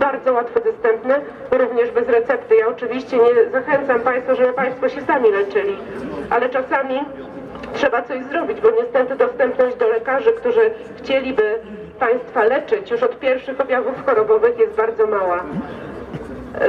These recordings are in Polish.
bardzo łatwo dostępne, również bez recepty. Ja oczywiście nie zachęcam Państwa, żeby Państwo się sami leczyli, ale czasami trzeba coś zrobić, bo niestety dostępność do lekarzy, którzy chcieliby Państwa leczyć już od pierwszych objawów chorobowych jest bardzo mała.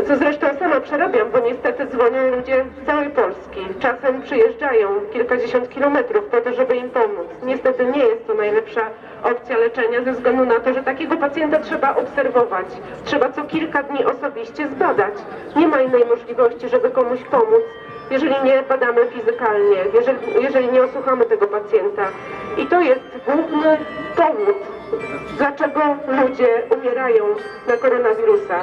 Co zresztą sama przerabiam, bo niestety dzwonią ludzie z całej Polski. Czasem przyjeżdżają kilkadziesiąt kilometrów po to, żeby im pomóc. Niestety nie jest to najlepsza opcja leczenia ze względu na to, że takiego pacjenta trzeba obserwować. Trzeba co kilka dni osobiście zbadać. Nie ma innej możliwości, żeby komuś pomóc, jeżeli nie badamy fizykalnie, jeżeli, jeżeli nie osłuchamy tego pacjenta. I to jest główny powód, dlaczego ludzie umierają na koronawirusa.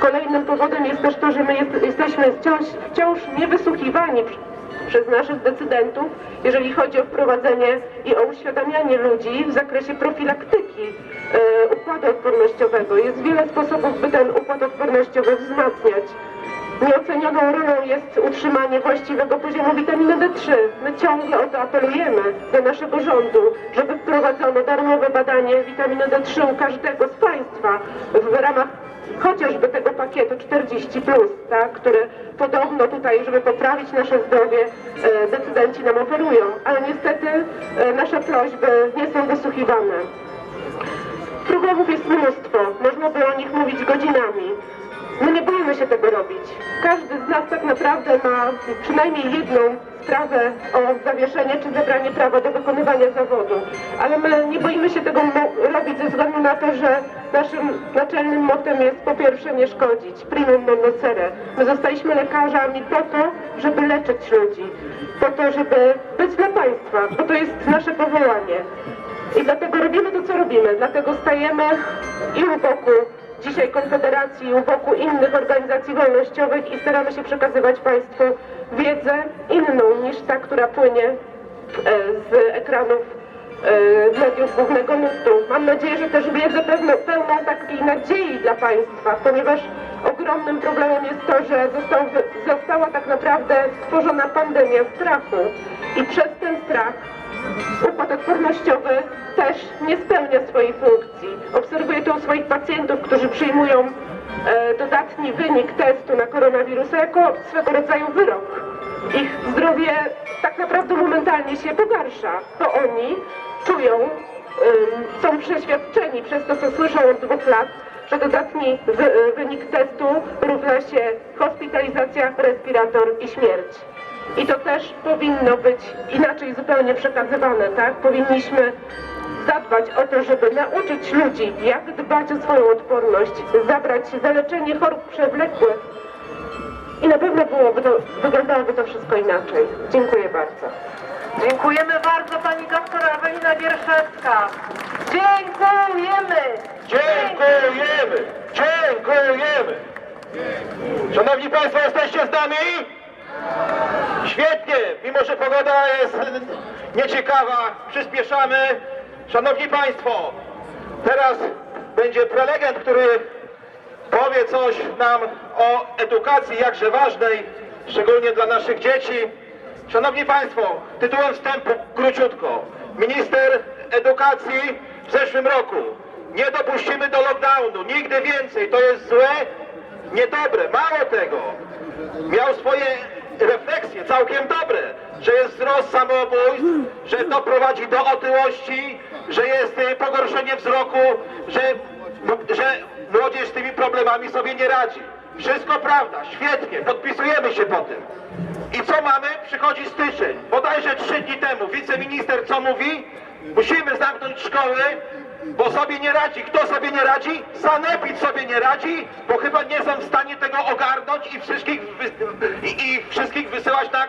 Kolejnym powodem jest też to, że my jest, jesteśmy wciąż, wciąż niewysłuchiwani pr- przez naszych decydentów, jeżeli chodzi o wprowadzenie i o uświadamianie ludzi w zakresie profilaktyki e, układu odpornościowego. Jest wiele sposobów, by ten układ odpornościowy wzmacniać. Nieocenioną rolą jest utrzymanie właściwego poziomu witaminy D3. My ciągle o to apelujemy do naszego rządu, żeby wprowadzono darmowe badanie witaminy D3 u każdego z Państwa w ramach chociażby tego pakietu 40, tak, które podobno tutaj, żeby poprawić nasze zdrowie, e, decydenci nam oferują, ale niestety e, nasze prośby nie są wysłuchiwane. Problemów jest mnóstwo, można by o nich mówić godzinami. My nie boimy się tego robić. Każdy z nas tak naprawdę ma przynajmniej jedną sprawę o zawieszenie czy zebranie prawa do wykonywania zawodu. Ale my nie boimy się tego robić ze względu na to, że naszym naczelnym mottem jest po pierwsze nie szkodzić, primum non nocere. My zostaliśmy lekarzami po to, żeby leczyć ludzi, po to, żeby być dla państwa, bo to jest nasze powołanie. I dlatego robimy to, co robimy. Dlatego stajemy i u boku dzisiaj Konfederacji, u boku innych organizacji wolnościowych i staramy się przekazywać Państwu wiedzę inną niż ta, która płynie e, z ekranów e, mediów głównego nurtu. Mam nadzieję, że też wiedzę pewną, pełną takiej nadziei dla Państwa, ponieważ ogromnym problemem jest to, że został, została tak naprawdę stworzona pandemia strachu i przez ten strach Układ odpornościowy też nie spełnia swojej funkcji. Obserwuję to u swoich pacjentów, którzy przyjmują e, dodatni wynik testu na koronawirusa jako swego rodzaju wyrok. Ich zdrowie tak naprawdę momentalnie się pogarsza, bo oni czują, ym, są przeświadczeni przez to, co słyszą od dwóch lat, że dodatni y, wynik testu równa się hospitalizacja, respirator i śmierć. I to też powinno być inaczej zupełnie przekazywane, tak? Powinniśmy zadbać o to, żeby nauczyć ludzi, jak dbać o swoją odporność, zabrać się za leczenie chorób przewlekłych. I na pewno byłoby to, wyglądałoby to wszystko inaczej. Dziękuję bardzo. Dziękujemy bardzo pani doktor Ewelina Wierszewska. Dziękujemy. Dziękujemy! Dziękujemy! Szanowni Państwo, jesteście z nami? Świetnie! Mimo, że pogoda jest nieciekawa, przyspieszamy. Szanowni Państwo, teraz będzie prelegent, który powie coś nam o edukacji jakże ważnej, szczególnie dla naszych dzieci. Szanowni Państwo, tytułem wstępu króciutko. Minister edukacji w zeszłym roku. Nie dopuścimy do lockdownu, nigdy więcej. To jest złe, niedobre. Mało tego, miał swoje refleksje całkiem dobre, że jest wzrost samobójstw, że to prowadzi do otyłości, że jest y, pogorszenie wzroku, że, że młodzież z tymi problemami sobie nie radzi. Wszystko prawda, świetnie, podpisujemy się po tym. I co mamy? Przychodzi styczeń. Bodajże trzy dni temu wiceminister co mówi? Musimy zamknąć szkoły, bo sobie nie radzi. Kto sobie nie radzi? Sanepid sobie nie radzi, bo chyba nie są w stanie tego ogarnąć i wszystkich, i, i wszystkich wysyłać na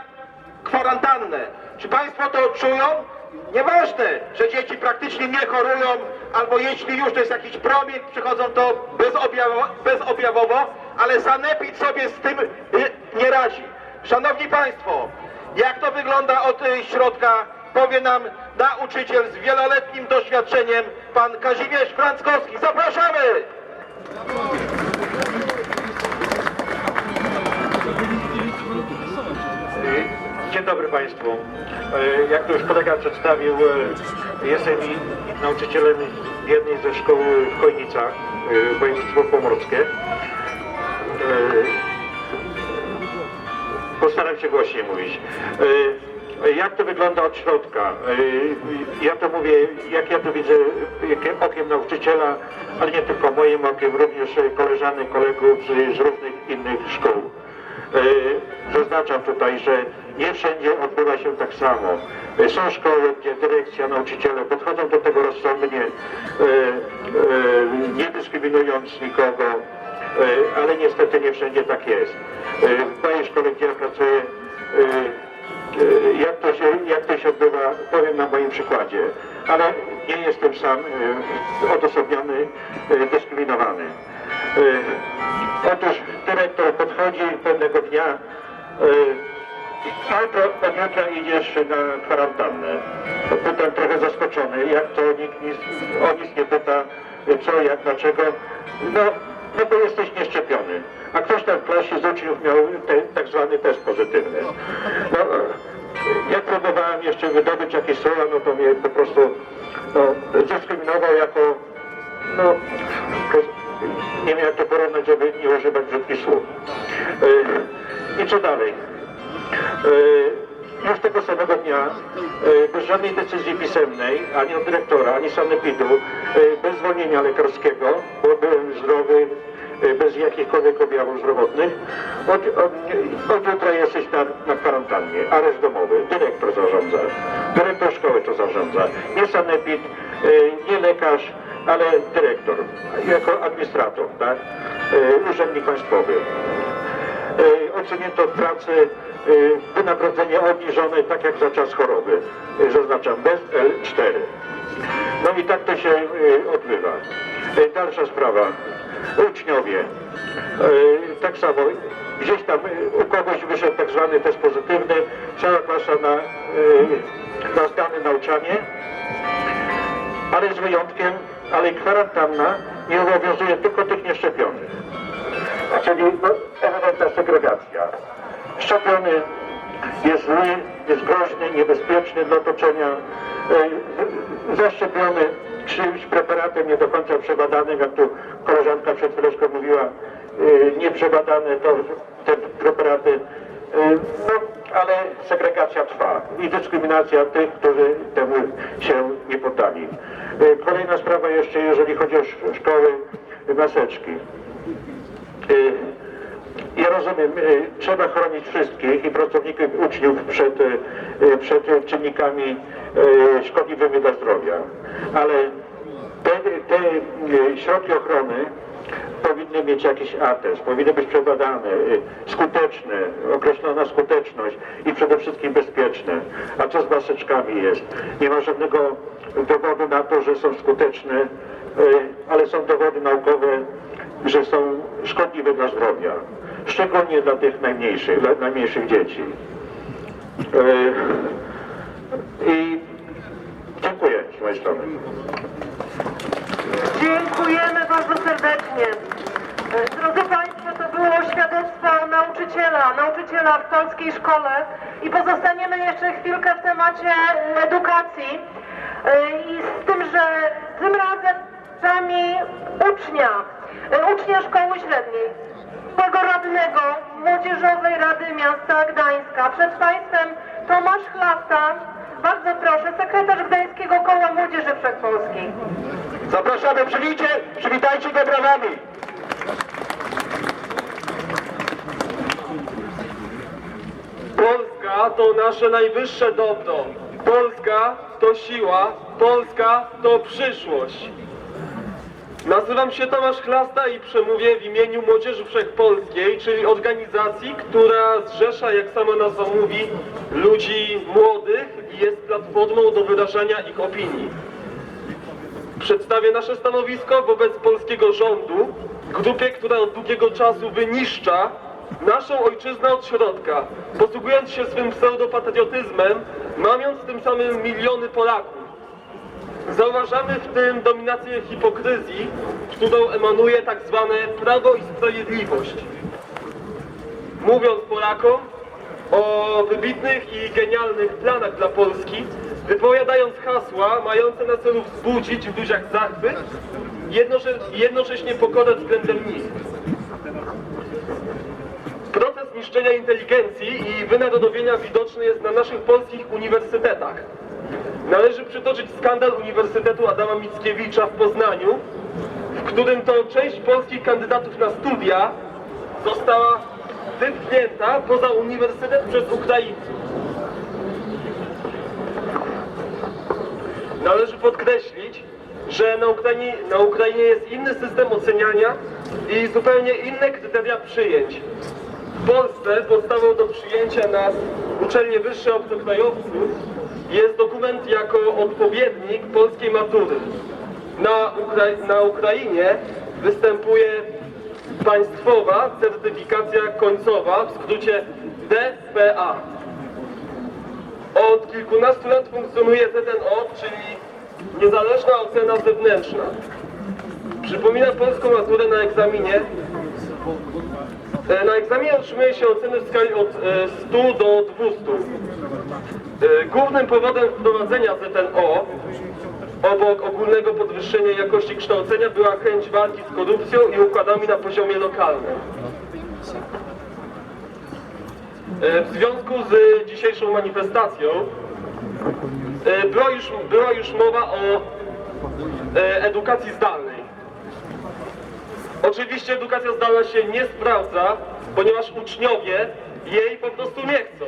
kwarantannę. Czy Państwo to czują? Nieważne, że dzieci praktycznie nie chorują, albo jeśli już to jest jakiś promień, przychodzą to bezobjawowo, bezobjawowo ale sanepid sobie z tym y, nie radzi. Szanowni Państwo, jak to wygląda od y, środka, powie nam nauczyciel z wieloletnim doświadczeniem, pan Kazimierz Franckowski. Zapraszamy! Dzień dobry Państwu. E, Jak to już kolega przedstawił, e, jestem nauczycielem jednej ze szkół w Chojnicach, y, województwo pomorskie. Postaram się głośniej mówić. Y, Jak to wygląda od środka? Y, Ja to mówię, jak ja to widzę okiem nauczyciela, ale nie tylko moim okiem, również koleżanek, kolegów z, różnych innych szkół. Zaznaczam tutaj, że nie wszędzie odbywa się tak samo. Są szkoły, gdzie dyrekcja, nauczyciele podchodzą do tego rozsądnie, nie dyskryminując nikogo, ale niestety nie wszędzie tak jest. W mojej szkole, gdzie ja pracuję, jak to, się, jak to się odbywa, powiem na moim przykładzie, ale nie jestem sam y, odosobniony, y, dyskryminowany. Y, Otóż dyrektor podchodzi pewnego dnia, y, a to od jutra idziesz na kwarantannę. Pytam trochę zaskoczony, jak to nikt nic, o nic nie pyta, y, co, jak, dlaczego. No, no bo jesteś nieszczepiony. A ktoś tam w klasie z uczniów miał te, tak zwany test pozytywny. No, ja próbowałem jeszcze wydobyć jakieś słowa, no to mnie po prostu no, dyskryminował jako no, nie wiem jak to porównać, żeby nie używać brzydkich słów. Yy, I co dalej? Już tego samego dnia, yy, bez żadnej decyzji pisemnej, ani od dyrektora, ani sanepidu, yy, bez zwolnienia lekarskiego, bo byłem zdrowy, yy, bez jakichkolwiek objawów zdrowotnych, od, od, od jutra jesteś na, na kwarantannie, areszt domowy, dyrektor zarządza, dyrektor szkoły to zarządza, nie sanepid, nie lekarz, ale dyrektor, jako administrator, tak, urzędnik państwowy. Odsunięto od pracy wynagrodzenie obniżone tak jak za czas choroby, yy, zaznaczam bez L4. No i tak to się yy, odbywa. Dalsza sprawa, uczniowie, tak samo, gdzieś tam u kogoś wyszedł tak zwany test pozytywny, cała klasa na, na zdane nauczanie, ale z wyjątkiem, ale kwarantanna nie obowiązuje tylko tych nieszczepionych. Czyli no, ewidentna segregacja. Szczepiony jest zły, jest groźny, niebezpieczny dla otoczenia. Zaszczepiony czymś preparatem nie do końca przebadanym, jak tu koleżanka przed chwileczką mówiła, nieprzebadane to te preparaty. No, ale segregacja trwa i dyskryminacja tych, którzy temu się nie poddali. Kolejna sprawa jeszcze, jeżeli chodzi o sz- szkoły, maseczki. Ja rozumiem, y, trzeba chronić wszystkich i pracowników, uczniów przed, y, y, przed czynnikami szkodliwymi dla zdrowia, ale te, te środki ochrony powinny mieć jakiś atest, powinny być przebadane, skuteczne, określona skuteczność i przede wszystkim bezpieczne. A co z maseczkami jest? Nie ma żadnego dowodu na to, że są skuteczne, ale są dowody naukowe, że są szkodliwe dla zdrowia, szczególnie dla tych najmniejszych, dla najmniejszych dzieci. E, I dziękuję z mojej strony. Dziękujemy bardzo serdecznie. E, Drodzy Państwo, to było świadectwo nauczyciela, nauczyciela w polskiej szkole i pozostaniemy jeszcze chwilkę w temacie edukacji E, i z tym, że tym razem sami ucznia, e, ucznia szkoły średniej, byłego radnego Młodzieżowej Rady Miasta Gdańska. Przed Państwem Tomasz Chlasta, bardzo proszę, sekretarz Gdańskiego Koła Młodzieży Wszechpolskiej. Zapraszamy, przywitajcie, przywitajcie go brawami. Polska to nasze najwyższe dobro. Polska to siła, Polska to przyszłość. Nazywam się Tomasz Chlasta i przemówię w imieniu Młodzieży Wszechpolskiej, czyli organizacji, która zrzesza, jak sama nazwa mówi, ludzi młodych i jest platformą do wyrażania ich opinii. Przedstawię nasze stanowisko wobec polskiego rządu, grupie, która od długiego czasu wyniszcza naszą ojczyznę od środka, posługując się swym pseudopatriotyzmem, mamiąc tym samym miliony Polaków. Zauważamy w tym dominację hipokryzji, którą emanuje tak zwane prawo i sprawiedliwość. Mówiąc Polakom o wybitnych i genialnych planach dla Polski, wypowiadając hasła mające na celu wzbudzić w ludziach zachwyt i jednocześnie pokorę względem nich. Proces niszczenia inteligencji i wynarodowienia widoczny jest na naszych polskich uniwersytetach. Należy przytoczyć skandal Uniwersytetu Adama Mickiewicza w Poznaniu, w którym to część polskich kandydatów na studia została wypchnięta poza uniwersytet przez Ukraińców. Należy podkreślić, że na Ukrainie, na Ukrainie jest inny system oceniania i zupełnie inne kryteria przyjęć. W Polsce podstawą do przyjęcia na uczelnie wyższe obcokrajowców jest dokument jako odpowiednik polskiej matury. Na, Ukra- na Ukrainie występuje państwowa certyfikacja końcowa, w skrócie DPA. Od kilkunastu lat funkcjonuje ZNO, czyli niezależna ocena zewnętrzna. Przypomina polską maturę na egzaminie. E, Na egzaminie otrzymuje się oceny w skali od e, 100 do 200. E, Głównym powodem wprowadzenia ZNO obok ogólnego podwyższenia jakości kształcenia była chęć walki z korupcją i układami na poziomie lokalnym. E, W związku z dzisiejszą manifestacją e, była już, była już mowa o e, edukacji zdalnej. Oczywiście edukacja zdalna się nie sprawdza, ponieważ uczniowie jej po prostu nie chcą.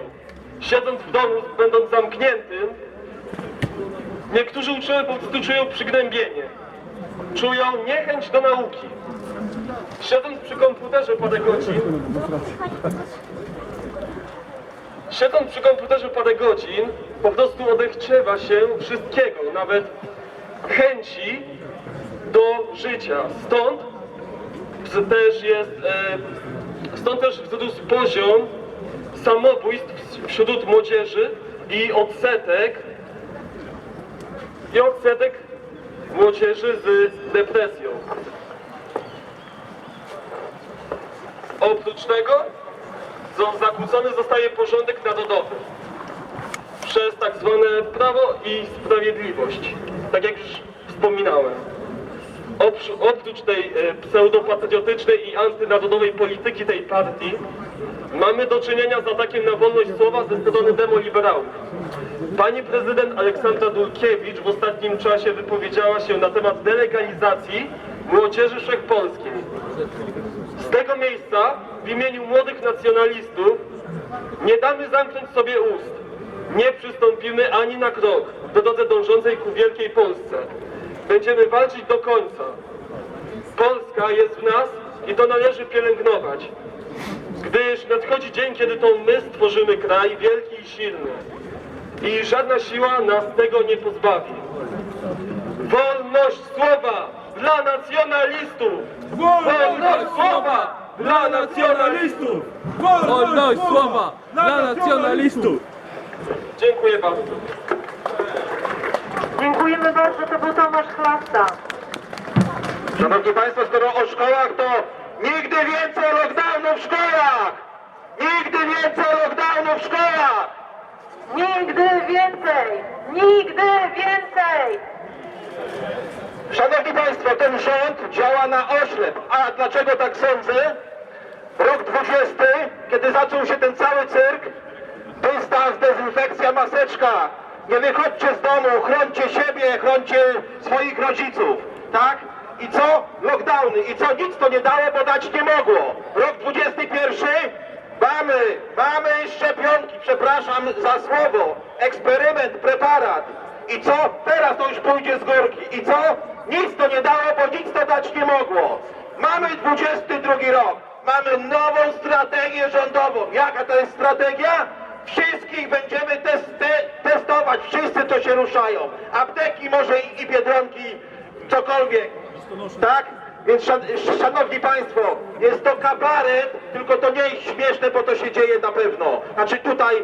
Siedząc w domu, będąc zamkniętym, niektórzy uczniowie po prostu czują przygnębienie. Czują niechęć do nauki. Siedząc przy komputerze parę godzin, Siedząc przy komputerze parę godzin, po prostu odechciewa się wszystkiego, nawet chęci do życia. Stąd też jest, e, stąd też wzrósł poziom samobójstw wśród młodzieży i odsetek i odsetek młodzieży z depresją. Oprócz tego zakłócony zostaje porządek narodowy przez tak zwane prawo i sprawiedliwość, tak jak już wspominałem. Oprócz, tej e, pseudopatriotycznej i antynarodowej polityki tej partii, mamy do czynienia z atakiem na wolność słowa ze strony demoliberałów. Pani prezydent Aleksandra Dulkiewicz w ostatnim czasie wypowiedziała się na temat delegalizacji młodzieży wszechpolskiej. Z tego miejsca w imieniu młodych nacjonalistów nie damy zamknąć sobie ust. Nie przystąpimy ani na krok w drodze dążącej ku wielkiej Polsce. Będziemy walczyć do końca. Polska jest w nas i to należy pielęgnować. Gdyż nadchodzi dzień, kiedy to my stworzymy kraj wielki i silny. I żadna siła nas tego nie pozbawi. Wolność słowa dla nacjonalistów! Wolność słowa dla nacjonalistów! Wolność słowa dla nacjonalistów! Dziękuję bardzo. Dziękujemy bardzo, to był Tomasz Chlasta. Szanowni Państwo, skoro o szkołach, to nigdy więcej lockdownu w szkołach! Nigdy więcej lockdownu w szkołach! Nigdy więcej! Nigdy więcej! Szanowni Państwo, ten rząd działa na oślep. A dlaczego tak sądzę? Rok 20, kiedy zaczął się ten cały cyrk, dystans, dezynfekcja, maseczka. Nie wychodźcie z domu, chrońcie siebie, chrońcie swoich rodziców, tak? I co? Lockdowny. I co? Nic to nie dało, bo dać nie mogło. Rok 21, mamy, mamy szczepionki, przepraszam za słowo, eksperyment, preparat. I co? Teraz to już pójdzie z górki. I co? Nic to nie dało, bo nic to dać nie mogło. Mamy 22 rok. Mamy nową strategię rządową. Jaka to jest strategia? Wszystkich będziemy tes te testować. Wszyscy to się ruszają. Apteki, może i, i biedronki, cokolwiek. Tak? Więc szan szanowni państwo, jest to kabaret, tylko to nie jest śmieszne, bo to się dzieje na pewno. Znaczy tutaj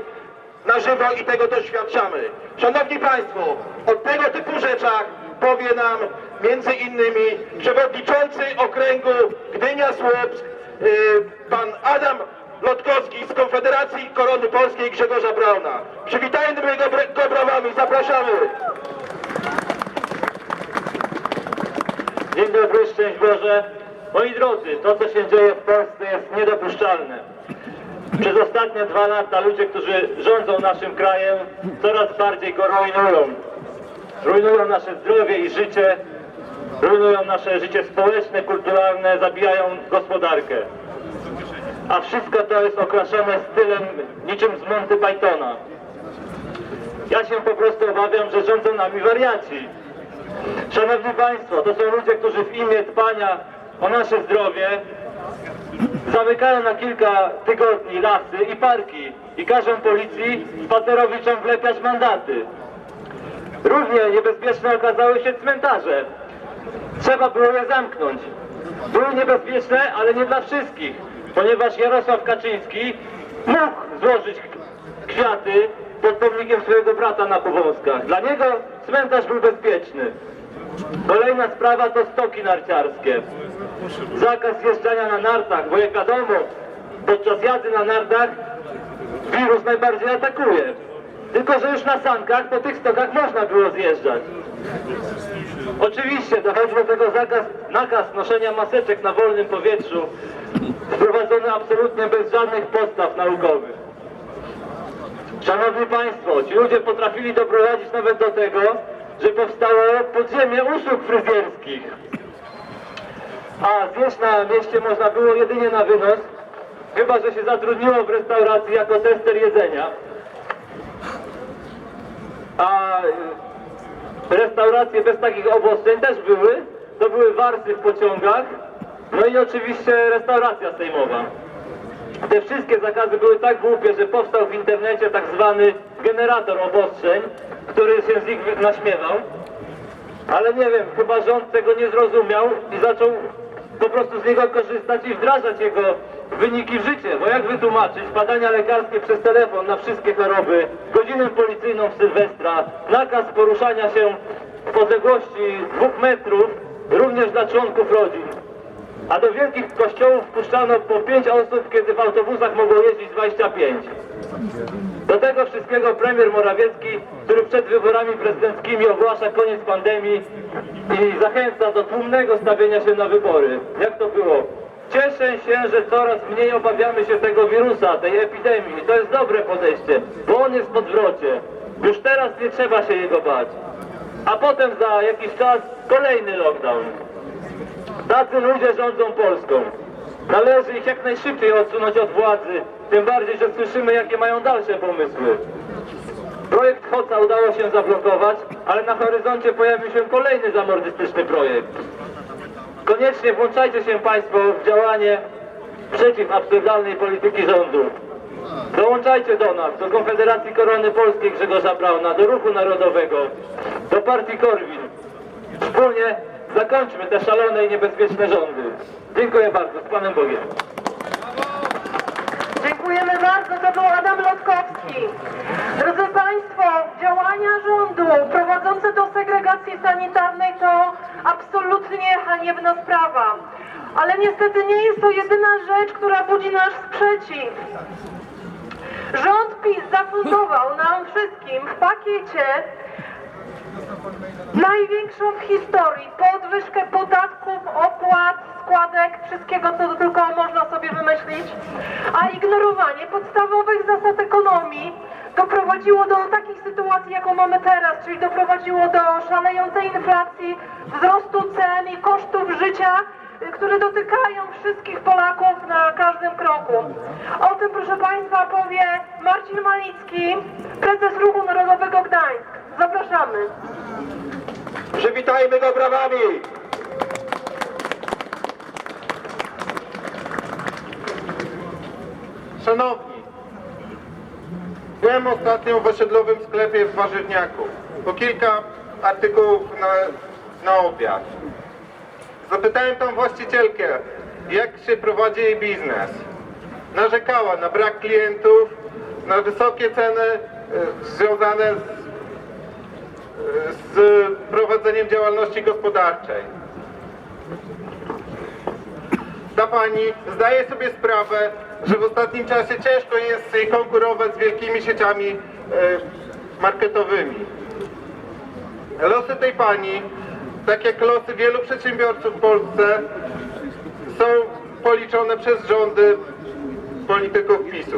na żywo i tego doświadczamy. Szanowni Państwo, o tego typu rzeczach powie nam między innymi przewodniczący okręgu Gdynia-Słupsk, yy, pan Adam Lotkowski z Konfederacji Korony Polskiej Grzegorza Brauna. Przywitajmy go, go brawami, zapraszamy! Dzień dobry, szczęść Boże. Moi drodzy, to co się dzieje w Polsce jest niedopuszczalne. Przez ostatnie dwa lata ludzie, którzy rządzą naszym krajem, coraz bardziej go rujnują. Rujnują nasze zdrowie i życie, rujnują nasze życie społeczne, kulturalne, zabijają gospodarkę. A wszystko to jest okraszone stylem niczym z Monty Pythona. Ja się po prostu obawiam, że rządzą nami wariaci. Szanowni Państwo, to są ludzie, którzy w imię dbania o nasze zdrowie zamykają na kilka tygodni lasy i parki i każą policji spacerowiczom wlepiać mandaty. Równie niebezpieczne okazały się cmentarze. Trzeba było je zamknąć. Były niebezpieczne, ale nie dla wszystkich, ponieważ Jarosław Kaczyński mógł złożyć kwiaty pod pomnikiem swojego brata na Powązkach. Dla niego cmentarz był bezpieczny. Kolejna sprawa to stoki narciarskie. Zakaz zjeżdżania na nartach, bo jak wiadomo, podczas jazdy na nartach wirus najbardziej atakuje. Tylko, że już na sankach po tych stokach można było zjeżdżać. Oczywiście dochodzi do tego zakaz, nakaz noszenia maseczek na wolnym powietrzu, wprowadzony absolutnie bez żadnych podstaw naukowych. Szanowni Państwo, ci ludzie potrafili doprowadzić nawet do tego, że powstało podziemie usług fryzjerskich. A zjeść na mieście można było jedynie na wynos, chyba że się zatrudniło w restauracji jako tester jedzenia. A restauracje bez takich obostrzeń też były. To były warsy w pociągach. No i oczywiście restauracja sejmowa. Te wszystkie zakazy były tak głupie, że powstał w internecie tak zwany generator obostrzeń, który się z nich naśmiewał. Ale nie wiem, chyba rząd tego nie zrozumiał i zaczął po prostu z niego korzystać i wdrażać jego wyniki w życie. Bo jak wytłumaczyć badania lekarskie przez telefon na wszystkie choroby, godzinę policyjną w Sylwestra, nakaz poruszania się w odległości dwóch metrów, również dla członków rodzin. A do wielkich kościołów wpuszczano po 5 osób, kiedy w autobusach mogło jeździć 25. Do tego wszystkiego premier Morawiecki, który przed wyborami prezydenckimi ogłasza koniec pandemii i zachęca do tłumnego stawienia się na wybory. Jak to było? Cieszę się, że coraz mniej obawiamy się tego wirusa, tej epidemii. To jest dobre podejście, bo on jest w odwrocie. Już teraz nie trzeba się jego bać. A potem za jakiś czas kolejny lockdown. Tacy ludzie rządzą Polską. Należy ich jak najszybciej odsunąć od władzy, tym bardziej, że słyszymy, jakie mają dalsze pomysły. Projekt Hoca udało się zablokować, ale na horyzoncie pojawił się kolejny zamordystyczny projekt. Koniecznie włączajcie się Państwo w działanie przeciw absurdalnej polityki rządu. Dołączajcie do nas, do Konfederacji Korony Polskiej Grzegorza Brauna, do Ruchu Narodowego, do partii Korwin. Wspólnie zakończmy te szalone i niebezpieczne rządy. Dziękuję bardzo. Z Panem Bogiem. Bardzo, to był Adam Lotkowski. Drodzy Państwo, działania rządu prowadzące do segregacji sanitarnej to absolutnie haniebna sprawa. Ale niestety nie jest to jedyna rzecz, która budzi nasz sprzeciw. Rząd PiS zafundował nam wszystkim w pakiecie największą w historii podwyżkę podatków, opłat, składek, wszystkiego co tylko można sobie wymyślić, a ignorowanie podstawowych zasad ekonomii doprowadziło do takiej sytuacji, jaką mamy teraz, czyli doprowadziło do szalejącej inflacji, wzrostu cen i kosztów życia, które dotykają wszystkich Polaków na każdym kroku. O tym, proszę Państwa, powie Marcin Malicki, prezes Ruchu Narodowego Gdańsk. Zapraszamy. Przywitajmy go brawami! Szanowni, byłem ostatnio w osiedlowym sklepie w Warzywniaku. Po kilka artykułów na, na obiad. Zapytałem tam właścicielkę, jak się prowadzi jej biznes. Narzekała na brak klientów, na wysokie ceny e, związane z z prowadzeniem działalności gospodarczej. Ta pani zdaje sobie sprawę, że w ostatnim czasie ciężko jest jej konkurować z wielkimi sieciami e, marketowymi. Losy tej pani, tak jak losy wielu przedsiębiorców w Polsce, są policzone przez rządy polityków PiSu.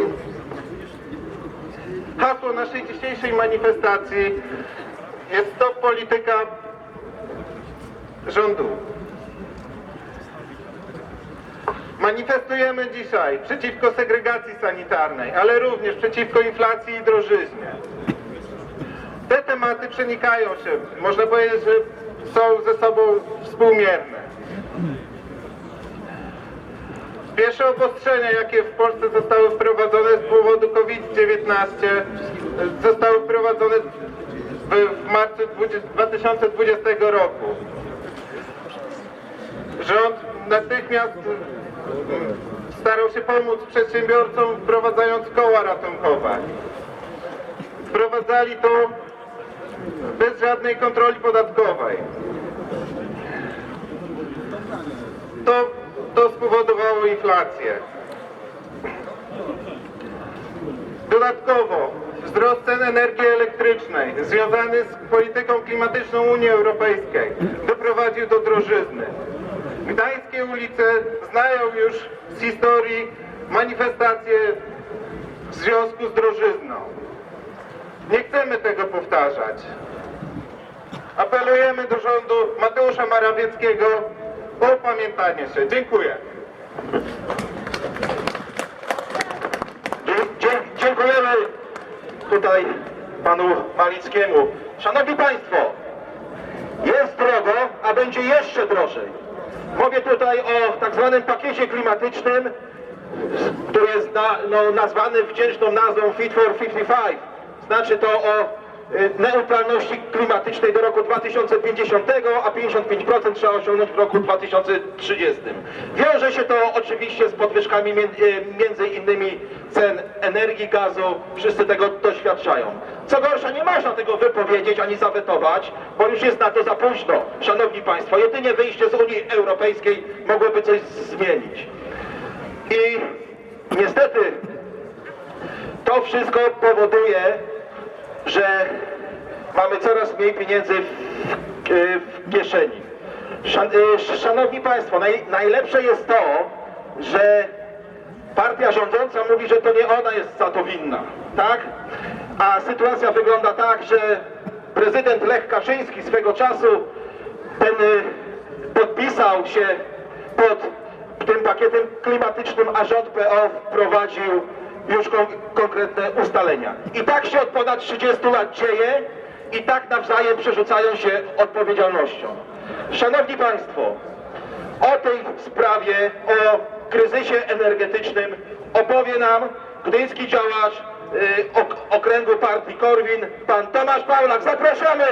Hasło naszej dzisiejszej manifestacji jest to polityka rządu. Manifestujemy dzisiaj przeciwko segregacji sanitarnej, ale również przeciwko inflacji i drożyźnie. Te tematy przenikają się, można powiedzieć, że są ze sobą współmierne. Pierwsze obostrzenia, jakie w Polsce zostały wprowadzone z powodu COVID-19, zostały wprowadzone w, w marcu 2020 roku. Rząd natychmiast starał się pomóc przedsiębiorcom, wprowadzając koła ratunkowe. Wprowadzali to bez żadnej kontroli podatkowej. To, to spowodowało inflację. Dodatkowo wzrost cen energii elektrycznej związany z polityką klimatyczną Unii Europejskiej doprowadził do drożyzny. Gdańskie ulice znają już z historii manifestacje w związku z drożyzną. Nie chcemy tego powtarzać. Apelujemy do rządu Mateusza Morawieckiego o opamiętanie się. Dziękuję. Dziękujemy tutaj panu Malickiemu. Szanowni Państwo, jest drogo, a będzie jeszcze drożej. Mówię tutaj o tak zwanym pakiecie klimatycznym, który jest na, no, nazwany wdzięczną nazwą Fit for 55. Znaczy to o neutralności klimatycznej do roku 2050, a 55% trzeba osiągnąć w roku 2030. Wiąże się to oczywiście z podwyżkami y, między innymi cen energii, gazu, wszyscy tego doświadczają. Co gorsza, nie można tego wypowiedzieć ani zawetować, bo już jest na to za późno. Szanowni Państwo, jedynie wyjście z Unii Europejskiej mogłoby coś zmienić. I niestety to wszystko powoduje, że mamy coraz mniej pieniędzy w, w kieszeni. Y, szanowni Państwo, naj, najlepsze jest to, że partia rządząca mówi, że to nie ona jest za to winna, tak? A sytuacja wygląda tak, że prezydent Lech Kaczyński swego czasu ten y, podpisał się pod tym pakietem klimatycznym, a rząd PO wprowadził już kon konkretne ustalenia. I tak się od ponad 30 lat dzieje i tak nawzajem przerzucają się odpowiedzialnością. Szanowni Państwo, o tej sprawie, o kryzysie energetycznym opowie nam gdyński działacz y, ok okręgu partii Korwin, pan Tomasz Pawlak. Zapraszamy!